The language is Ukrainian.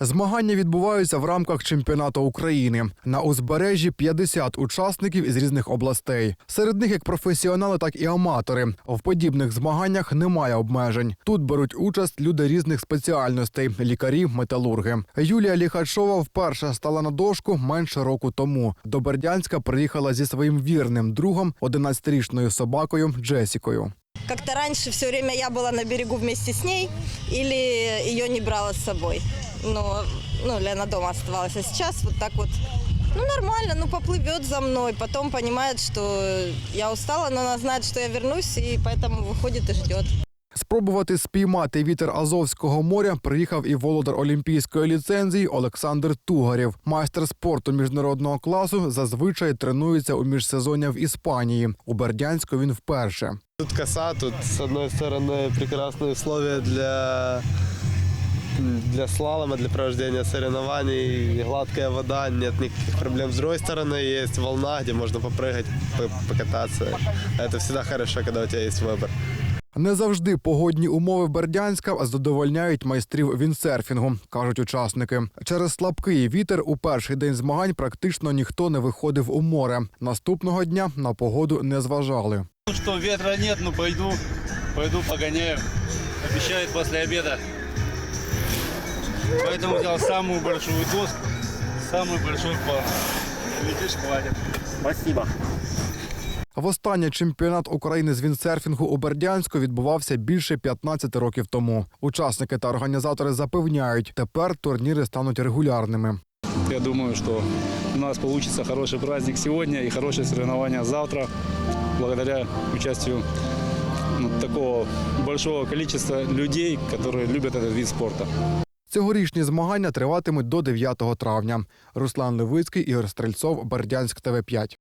Змагання відбуваються в рамках чемпіонату України. На узбережжі 50 учасників із різних областей. Серед них як професіонали, так і аматори. В подібних змаганнях немає обмежень. Тут беруть участь люди різних спеціальностей: лікарі, металурги. Юлія Ліхачова вперше стала на дошку менше року тому. До Бердянська приїхала зі своїм вірним другом, 11-річною собакою Джесікою. Как-то раньше все время я была на берегу вместе с ней или ее не брала с собой Но, ну, Лена дома оставалась. А сейчас вот так вот, ну, нормально, ну, поплывет за мной. Потом понимает, что я устала, но она знает, что я вернусь, и поэтому выходит и ждет. Спробувати спіймати вітер Азовського моря приїхав і володар олімпійської ліцензії Олександр Тугарєв. Майстер спорту міжнародного класу зазвичай тренується у міжсезоння в Іспанії. У Бердянську він вперше. Тут коса, тут с одной стороны прекрасные условия для, для слалома, для проведения соревнований, гладкая вода, нет никаких проблем. С другой стороны есть волна, где можно попрыгать, по- покататься. Это всегда хорошо, когда у тебя есть выбор. Не завжди погодні умови Бердянська задовольняють майстрів віндсерфінгу, кажуть учасники. Через слабкий вітер у перший день змагань практично ніхто не виходив у море. Наступного дня на погоду не зважали. Ну что, ветра нет, ну пойду, пойду погоняю. Обещают после обеда. Поэтому взял самую большую доску, самый большой пар. Видишь, хватит. Спасибо. Востаннє чемпіонат України з віндсерфінгу у Бердянську відбувався більше 15 років тому. Учасники та організатори запевняють, тепер турніри стануть регулярними. Я думаю, что у нас получится хороший праздник сегодня и хорошее соревнование завтра, благодаря участию ну, такого большого количества людей, которые любят этот вид спорта. Цьогорічні змагання триватимуть до 9 травня. Руслан Левицький, Ігор Стрельцов, Бердянськ ТВ 5